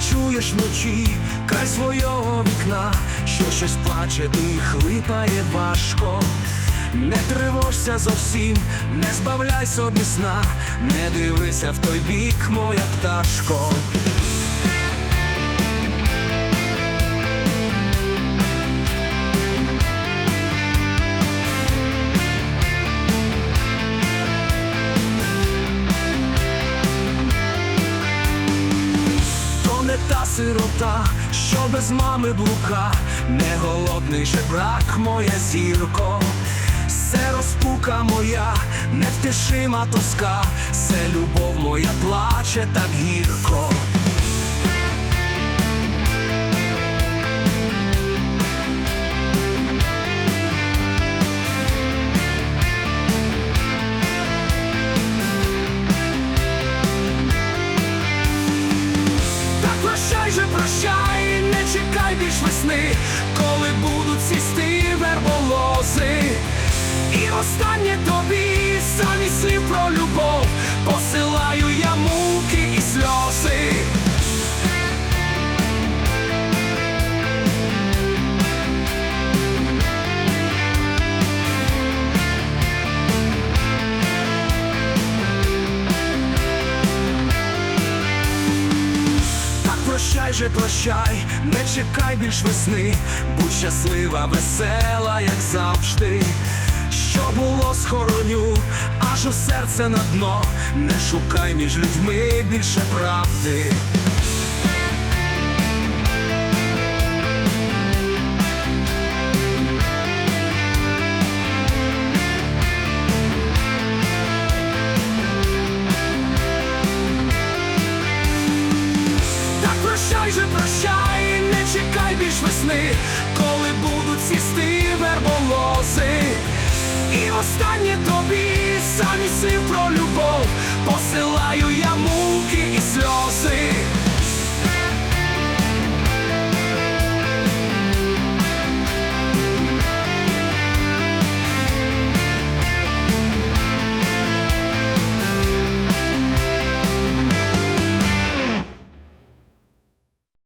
чуєш вночі, край свого вікна, що щось плаче і хлипає важко. Не тривожся зовсім, не збавляй собі сна, не дивися в той бік, моя пташко. Сирота, що без мами блука, не голодний жебрак, моя зірко, все розпука моя, невтішима тоска, все любов моя плаче так гірко. Весни, коли будуть сісти верболози. І останнє тобі самі слів про любов посилаю я муки прощай же, прощай, не чекай більш весни, будь щаслива, весела, як завжди. Що було схороню, аж у серце на дно, не шукай між людьми більше правди. весни, коли будуть сісти верболоси, і останнє тобі самі сив пролю.